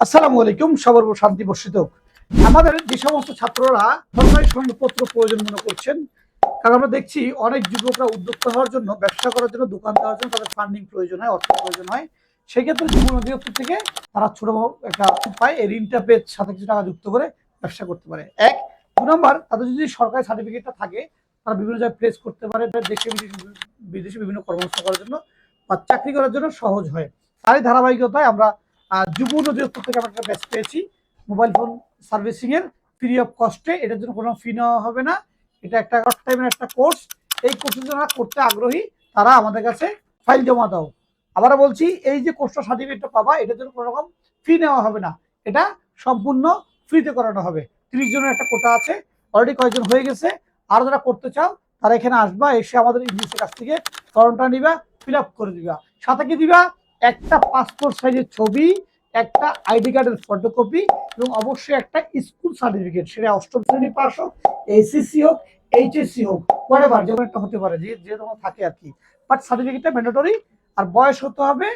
আসসালামু আলাইকুম, সবর্ব শান্তি বর্ষিত আমাদের যে সমস্ত ছাত্ররা সরকারি সনদপত্র প্রয়োজন মনে করছেন, কারণ আমরা দেখছি অনেক যুবকরা উদ্যোক্তা হওয়ার জন্য, ব্যবসা করার জন্য, দোকান দেওয়ার জন্য তাদের ফান্ডিং প্রয়োজন হয় অর্থ প্রয়োজন হয়। সেক্ষেত্রে জীবন অধিদপ্তর থেকে তারা ছোট একটা পায় এই ঋণটা পেয়ে সাথে কিছু টাকা যুক্ত করে ব্যবসা করতে পারে। এক, দু নম্বর, তাদের যদি সরকারি সার্টিফিকেটটা থাকে, তারা বিভিন্ন জায়গায় প্লেস করতে পারে, দেশে বিদেশে- বিভিন্ন কর্মসংস্থান করার জন্য বা চাকরি করার জন্য সহজ হয়। তারই ধারাবাহিকতায় আমরা যুব অধিদপ্তর থেকে আমরা একটা ব্যাচ পেয়েছি। মোবাইল ফোন সার্ভিসিং এর ফ্রি অফ কস্টে এটার জন্য কোনো ফি নেওয়া হবে না। এটা একটা শর্ট টাইমের একটা কোর্স এই কোর্সের যারা করতে আগ্রহী, তারা আমাদের কাছে ফাইল জমা দাও। আবার বলছি, এই যে কোর্সটা সার্টিফিকেটটা পাবা, এটার জন্য কোনো রকম ফি নেওয়া হবে না। এটা সম্পূর্ণ ফ্রিতে করানো হবে। তিরিশ জনের একটা কোটা আছে। অলরেডি কয়েকজন হয়ে গেছে। আর যারা করতে চাও, তারা এখানে আসবা, এসে আমাদের ইংলিশের কাছ থেকে ফর্মটা নিবা ফিল করে দিবা। সাথে কি দিবা? একটা পাসপোর্ট সাইজের ছবি, একটা আইডি কার্ডের ফটোকপি এবং অবশ্যই একটা স্কুল সার্টিফিকেট সেটা অষ্টম শ্রেণি পাস হোক এসএসসি হোক এইচএসসি হোক হোয়াটএভার যেমন একটা হতে পারে, যে যে তোমার থাকে আর কি। বাট সার্টিফিকেটটা ম্যান্ডেটরি আর বয়স হতে হবে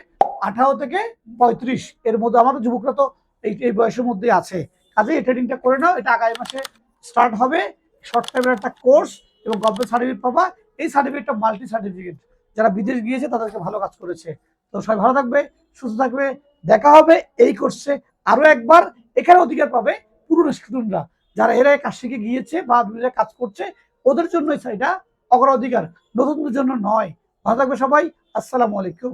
আঠারো থেকে পঁয়ত্রিশ। এর মধ্যে আমাদের যুবকরা তো এই এই বয়সের মধ্যে আছে। কাজে এই ট্রেনিংটা করে নাও, এটা আগামী মাসে স্টার্ট হবে। শর্ট টাইমের একটা কোর্স এবং গভর্নমেন্ট সার্টিফিকেট পাবা। এই সার্টিফিকেটটা মাল্টি সার্টিফিকেট যারা বিদেশ গিয়েছে তাদেরকে ভালো কাজ করেছে। তো সবাই ভালো থাকবে, সুস্থ থাকবে। দেখা হবে এই কোর্সে আরও একবার। এখানে অধিকার পাবে পুরনো স্টুডেন্টরা যারা এরা কাজ শিখে গিয়েছে বা বিভিন্ন কাজ করছে, ওদের জন্য এটা অগ্রাধিকার। নতুনদের জন্য নয়। ভালো থাকবে সবাই। আসসালামু আলাইকুম।